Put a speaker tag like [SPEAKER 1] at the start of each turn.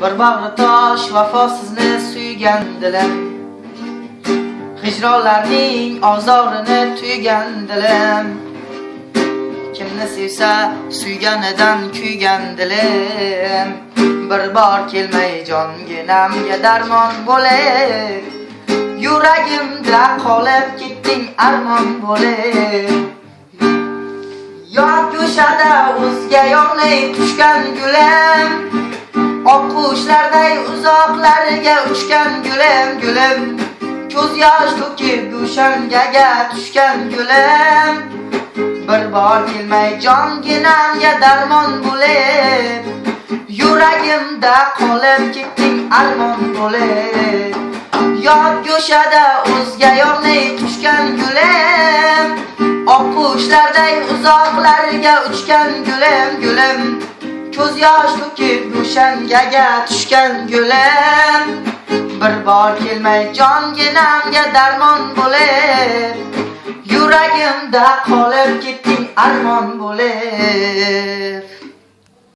[SPEAKER 1] bir bag'ri tosh vafosizni suygan dilim hijronlarning ozorini tuygan dilim kimni sevsa suyganidan kuygan dilim bir bor kelmay jonginamga darmon bo'lib yuragimda qolib ketding armon bo'lib Yot ko'shada o'zga yoqlay quchgan gulim Oqqushlarday uzoqlarga uchgan gulim gulim. Ko'z yosh to'kib gege tushgan gulim. Bir bor kelmay jonginamga darmon bo'lib. Yuragimda qolib ketding armon bo'lib. Yod go'shada o'zga yoqni quchgan gulim. Oqqushlarday uzoqlarga uchgan gulim gulim. Ko'z yosh to'kib gushangaga tushgan gulim Bir bor kelmay jonginamga darmon bo'lib Yuragimda qolib ketding armon bo'lib